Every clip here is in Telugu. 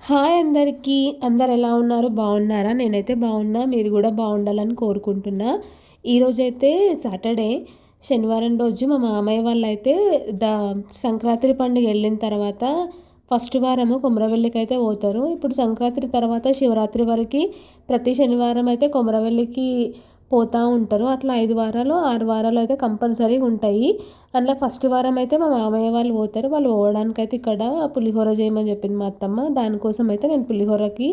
హాయ్ అందరికీ. అందరు ఎలా ఉన్నారు? బాగున్నారా? నేనైతే బాగున్నా. మీరు కూడా బాగుండాలని కోరుకుంటున్నా. ఈరోజైతే సాటర్డే. శనివారం రోజు మా మామయ్య వాళ్ళు అయితే ద సంక్రాంతి పండుగ వెళ్ళిన తర్వాత ఫస్ట్ వారము కొమరవెల్లికి అయితే పోతారు. ఇప్పుడు సంక్రాంతి తర్వాత శివరాత్రి వరకు ప్రతి శనివారం అయితే కొమరవెల్లికి పోతూ ఉంటారు. అట్లా ఐదు వారాలు ఆరు వారాలు అయితే కంపల్సరీ ఉంటాయి. అందులో ఫస్ట్ వారం అయితే మా మామయ్య వాళ్ళు పోతారు. వాళ్ళు పోవడానికి అయితే ఇక్కడ పులిహోర చేయమని చెప్పింది మా అత్తమ్మ. దానికోసం అయితే నేను పులిహోరకి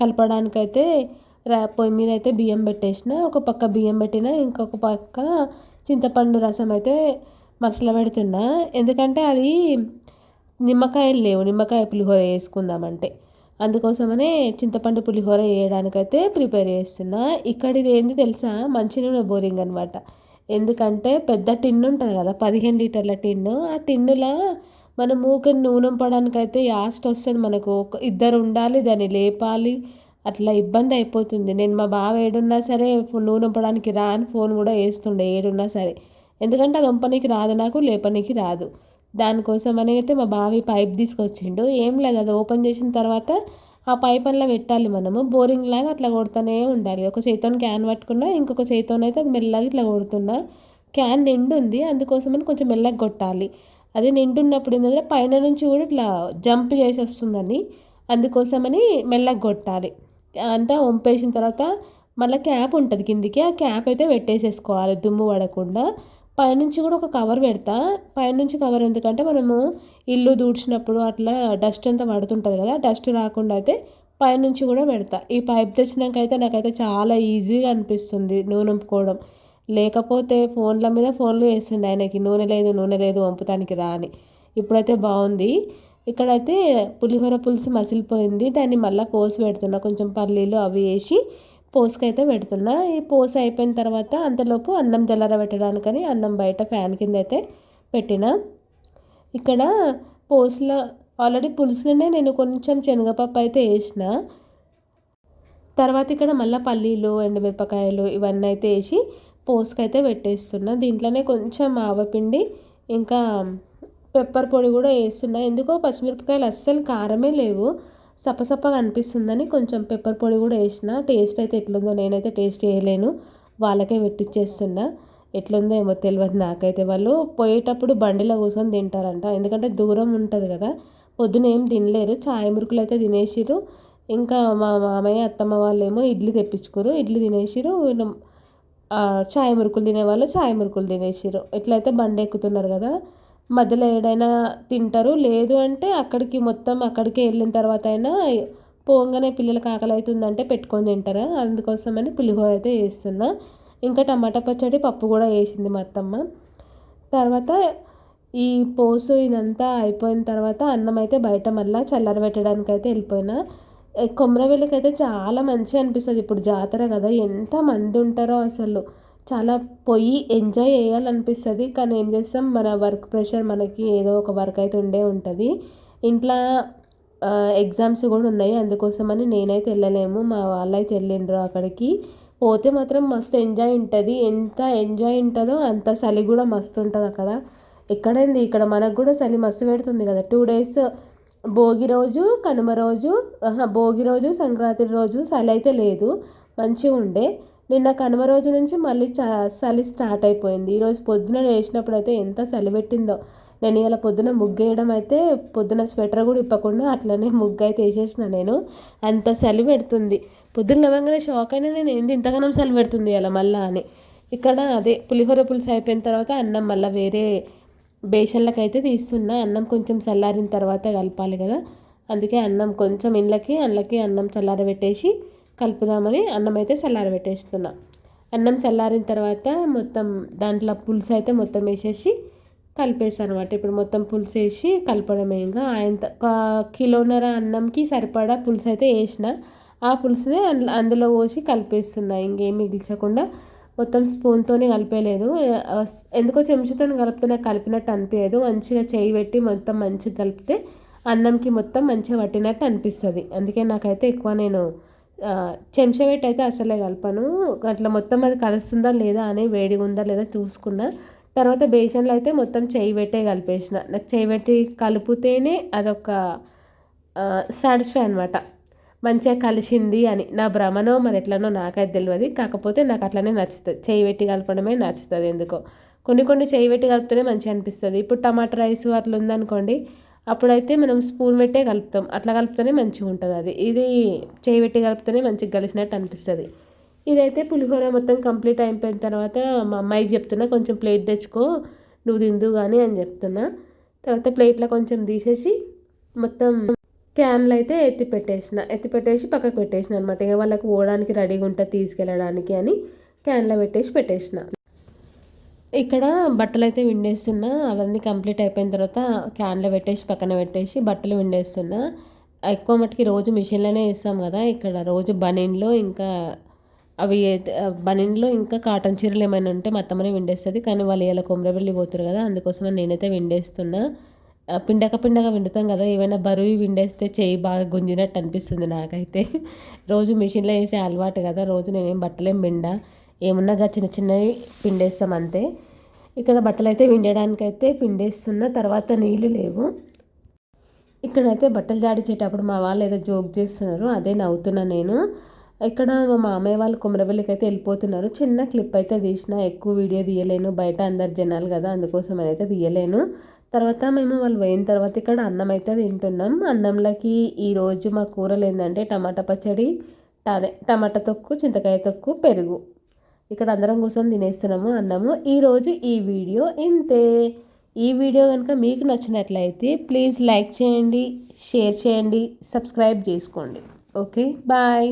కలపడానికైతే పొయ్యి మీద అయితే బియ్యం పెట్టేసిన. ఒక పక్క బియ్యం పెట్టిన ఇంకొక పక్క చింతపండు రసం అయితే మసల పెడుతున్నా. ఎందుకంటే అది నిమ్మకాయలు లేవు. నిమ్మకాయ పులిహోర వేసుకుందామంటే అందుకోసమనే చింతపండు పులిహోర వేయడానికైతే ప్రిపేర్ చేస్తున్నా. ఇక్కడిది ఏంది తెలుసా? మంచినూనె బోరింగ్ అనమాట ఎందుకంటే పెద్ద టిన్ ఉంటుంది కదా పదిహేను లీటర్ల టిన్ను. ఆ టిన్నులో మనం మూక నూనె పడడానికైతే యాస్ట్ వస్తుంది మనకు. ఒక ఇద్దరు ఉండాలి దాన్ని లేపాలి. అట్లా ఇబ్బంది అయిపోతుంది. నేను మా బావ ఏడున్నా సరే నూనె పడడానికి రా అని ఫోన్ కూడా వేస్తుండే ఏడున్నా సరే. ఎందుకంటే అది వంపనికి రాదు నాకు లేపనీకి రాదు. దానికోసం అని అయితే మా బావి పైప్ తీసుకొచ్చిండు. ఏం లేదు అది ఓపెన్ చేసిన తర్వాత ఆ పైప్ అందులో పెట్టాలి మనము. బోరింగ్ లాగా అట్లా కొడుతూనే ఉండాలి. ఒక చేతితో క్యాన్ పట్టుకున్నా ఇంకొక చేతితోనైతే అది మెల్లగా ఇట్లా కొడుతున్నా. క్యాన్ నిండు ఉంది అందుకోసమని కొంచెం మెల్లగా కొట్టాలి. అది నిండున్నప్పుడు ఏంటంటే పైన నుంచి కూడా ఇట్లా జంప్ చేసి వస్తుందని అందుకోసమని మెల్లగా కొట్టాలి. అంతా వంపేసిన తర్వాత మళ్ళీ క్యాప్ ఉంటుంది కిందికి. ఆ క్యాప్ అయితే పెట్టేసేసుకోవాలి. దుమ్ము పడకుండా. పైనుంచి కూడా ఒక కవర్ పెడతా. పైనుంచి కవర్ ఎందుకంటే మనము ఇల్లు దూడ్చినప్పుడు అట్లా డస్ట్ అంతా పడుతుంటుంది కదా డస్ట్ రాకుండా అయితే పైనుంచి కూడా పెడతా. ఈ పైప్ తెచ్చినాక అయితే నాకైతే చాలా ఈజీగా అనిపిస్తుంది నూనె వంపుకోవడం లేకపోతే ఫోన్ల మీద ఫోన్లు వేస్తుండే ఆయనకి నూనె లేదు నూనె లేదు వంపుతానికి రా అని. ఇప్పుడైతే బాగుంది. ఇక్కడైతే పులిహోర పులుసు మసిలిపోయింది. దాన్ని మళ్ళీ పోసి పెడుతున్నా. కొంచెం పల్లీలు అవి వేసి పోసుకైతే పెడుతున్నా. ఈ పోస్ అయిపోయిన తర్వాత అంతలోపు అన్నం జల్లర పెట్టడానికని అన్నం బయట ఫ్యాన్ కింద అయితే పెట్టిన. ఇక్కడ పోసులో ఆల్రెడీ పులుసులోనే నేను కొంచెం శనగపప్పు అయితే వేసిన తర్వాత ఇక్కడ మళ్ళీ పల్లీలు ఎండుమిరపకాయలు ఇవన్నీ అయితే వేసి పోసుకైతే పెట్టేస్తున్నా. దీంట్లోనే కొంచెం ఆవపిండి ఇంకా పెప్పర్ పొడి కూడా వేస్తున్నా ఎందుకో పచ్చిమిరపకాయలు అస్సలు కారమే లేవు. సపసపగా అనిపిస్తుందని కొంచెం పెప్పర్ పొడి కూడా వేసిన. టేస్ట్ అయితే ఎట్లుందో నేనైతే టేస్ట్ చేయలేను. వాళ్ళకే పెట్టిచ్చేస్తున్నా. ఎట్లుందో ఏమో తెలియదు నాకైతే. వాళ్ళు పోయేటప్పుడు బండిలో కూర్చొని తింటారంట. ఎందుకంటే దూరం ఉంటుంది కదా. పొద్దున ఏం తినలేరు. చాయ్ మురుకులు అయితే తినేసిరు ఇంకా మా మామయ్య అత్తమ్మ వాళ్ళేమో ఇడ్లీ తెప్పించుకోరు ఇడ్లీ తినేసిరు చాయ్ మురుకులు తినేవాళ్ళు చాయ్ మురుకులు తినేసిరు ఎట్లయితే బండి ఎక్కుతున్నారు కదా. మధ్యలో ఏడైనా తింటారు. లేదు అంటే అక్కడికి మొత్తం అక్కడికి వెళ్ళిన తర్వాత అయినా పోగానే పిల్లలకి ఆకలి అవుతుందంటే పెట్టుకొని తింటారు? అందుకోసమని పులిహోర అయితే వేస్తున్నా ఇంకా టమాటా పచ్చడి పప్పు కూడా వేసింది మా అత్తమ్మ. తర్వాత ఈ పోసు ఇదంతా అయిపోయిన తర్వాత అన్నం అయితే బయట మళ్ళీ చల్లరబెట్టడానికి అయితే వెళ్ళిపోయినా. కొమరవెల్లికి అయితే చాలా మంచిగా అనిపిస్తుంది. ఇప్పుడు జాతర కదా ఎంత మంది ఉంటారో అసలు. చాలా పోయి ఎంజాయ్ చేయాలనిపిస్తుంది. కానీ ఏం చేస్తాం మన వర్క్ ప్రెషర్ మనకి ఏదో ఒక వర్క్ అయితే ఉండే ఉంటుంది. ఇంట్లో ఎగ్జామ్స్ కూడా ఉన్నాయి. అందుకోసమని నేనైతే వెళ్ళలేము. మా వాళ్ళైతే వెళ్ళిండ్రు అక్కడికి. పోతే మాత్రం మస్తు ఎంజాయ్ ఉంటుంది. ఎంత ఎంజాయ్ ఉంటుందో అంత చలి కూడా మస్తు ఉంటుంది అక్కడ. ఎక్కడైంది? ఇక్కడ మనకు కూడా చలి మస్తు పెడుతుంది కదా. టూ డేస్ భోగి రోజు కనుమ రోజు భోగి రోజు సంక్రాంతి రోజు చలి అయితే లేదు. మంచిగా ఉండే. నిన్న కనుమ రోజు నుంచి మళ్ళీ చలి స్టార్ట్ అయిపోయింది. ఈరోజు పొద్దున వేసినప్పుడు అయితే ఎంత చలి పెట్టిందో. నేను ఇలా పొద్దున ముగ్గేయడం అయితే పొద్దున స్వెటర్ కూడా ఇప్పకుండా అట్లనే ముగ్గు అయితే వేసేసిన నేను. అంత చలి పెడుతుంది. పొద్దున లేవంగానే షాక్ అయినా నేను ఏంది ఇంతగానం చలి పెడుతుంది అలా మళ్ళా అని. ఇక్కడ అదే పులిహోర పులుసు అయిపోయిన తర్వాత అన్నం మళ్ళీ వేరే బేషన్లకు అయితే తీస్తున్నా. అన్నం కొంచెం చల్లారిన తర్వాత కలపాలి కదా. అందుకే అన్నం కొంచెం ఇండ్లకి అందులోకి అన్నం చల్లారబెట్టేసి కలుపుదామని అన్నం అయితే చల్లారబెట్టేస్తున్నా అన్నం చల్లారిన తర్వాత మొత్తం దాంట్లో పులుసు అయితే మొత్తం వేసేసి కలిపేసాను అనమాట ఇప్పుడు మొత్తం పులుసు వేసి కలపడమే ఇంకా ఆయన కిలోన్నర అన్నంకి సరిపడా పులుసు అయితే వేసిన ఆ పులుసునే అందులో పోసి కలిపేస్తున్నా. ఇంకేం మిగిల్చకుండా మొత్తం స్పూన్తోనే కలిపేయలేదు. ఎందుకో చెంచుతో కలిపితే నాకు కలిపినట్టు అనిపించదు మంచిగా చేయి పెట్టి మొత్తం మంచిగా కలిపితే అన్నంకి మొత్తం మంచిగా పట్టినట్టు అనిపిస్తుంది. అందుకే నాకైతే ఎక్కువ నేను చెంచా పెట్టి అయితే అసలే కలపను. అట్లా మొత్తం అది కలుస్తుందా లేదా అని వేడిగా ఉందా లేదా చూసుకున్నా. తర్వాత బేసన్లో అయితే మొత్తం చేయి పెట్టే కలిపేసిన. నాకు చేయి పెట్టి కలిపితేనే అదొక సాటిస్ఫై అనమాట మంచిగా కలిసింది అని. నా భ్రమనో మరి ఎట్లనో నాకైతే తెలియదు కాకపోతే నాకు అట్లనే నచ్చుతుంది. చేయి పెట్టి కలపడమే నచ్చుతుంది ఎందుకో. కొన్ని కొన్ని చేయి పెట్టి కలిపితేనే మంచిగా అనిపిస్తుంది. ఇప్పుడు టమాటా రైస్ అట్లా ఉందనుకోండి అప్పుడైతే మనం స్పూన్ పెట్టే కలుపుతాం. అట్లా కలిపితేనే మంచిగా ఉంటుంది అది. ఇది చేయి పెట్టి కలిపితేనే మంచిగా కలిసినట్టు అనిపిస్తుంది. ఇదైతే పులిహోర మొత్తం కంప్లీట్ అయిపోయిన తర్వాత మా అమ్మాయికి చెప్తున్నా కొంచెం ప్లేట్ తెచ్చుకో నువ్వు తిందు కానీ అని చెప్తున్నా. తర్వాత ప్లేట్లో కొంచెం తీసేసి మొత్తం క్యాన్లు అయితే ఎత్తి పెట్టేసిన. ఎత్తి పెట్టేసి పక్కకు పెట్టేసిన అనమాట ఇక వాళ్ళకి పోవడానికి రెడీగా ఉంటుంది తీసుకెళ్ళడానికి అని క్యాన్లో పెట్టేసి పెట్టేసిన. ఇక్కడ బట్టలు అయితే విండేస్తున్నా అవన్నీ కంప్లీట్ అయిపోయిన తర్వాత క్యాన్లో పెట్టేసి పక్కన పెట్టేసి బట్టలు విండేస్తున్నా. ఎక్కువ మట్టుకి రోజు మిషన్లోనే వేస్తాం కదా ఇక్కడ రోజు బనీన్లో ఇంకా అవి బనీన్లో ఇంకా కాటన్ చీరలు ఏమైనా ఉంటే మా అత్తమ్మనే విండేస్తుంది. కానీ వాళ్ళు ఇలా కొమరవెల్లి పోతారు కదా అందుకోసమని నేనైతే విండేస్తున్నా. పిండక పిండక విండుతాం కదా ఏమైనా బరువు విండేస్తే చేయి బాగా గుంజినట్టు అనిపిస్తుంది నాకైతే. రోజు మిషన్లో వేసే అలవాటు కదా రోజు నేనేం బట్టలేం పిండా. ఏమున్నా చిన్న చిన్నవి పిండేస్తాం అంతే. ఇక్కడ బట్టలు అయితే పిండడానికైతే పిండేస్తున్న తర్వాత నీళ్ళు లేవు. ఇక్కడైతే బట్టలు జాడించేటప్పుడు మా వాళ్ళు ఏదో జోక్ చేస్తున్నారు అదే నవ్వుతున్నా నేను. ఇక్కడ మా మామయ్య వాళ్ళు కుమరబెల్లికి అయితే వెళ్ళిపోతున్నారు. చిన్న క్లిప్ అయితే తీసిన ఎక్కువ వీడియో తీయలేను బయట అందరు జనాలు కదా అందుకోసం అయితే తీయలేను. తర్వాత మేము వాళ్ళు పోయిన తర్వాత ఇక్కడ అన్నం అయితే తింటున్నాం. అన్నంలోకి ఈరోజు మా కూరలు ఏంటంటే టమాటా పచ్చడి అదే టమాటా తొక్కు చింతకాయ తొక్కు పెరుగు. ఇక్కడ అందరం కూర్చొని తినేస్తున్నాము అన్నము. ఈరోజు ఈ వీడియో ఇంతే. ఈ వీడియో కనుక మీకు నచ్చినట్లయితే ప్లీజ్ లైక్ చేయండి షేర్ చేయండి సబ్స్క్రైబ్ చేసుకోండి. Okay bye.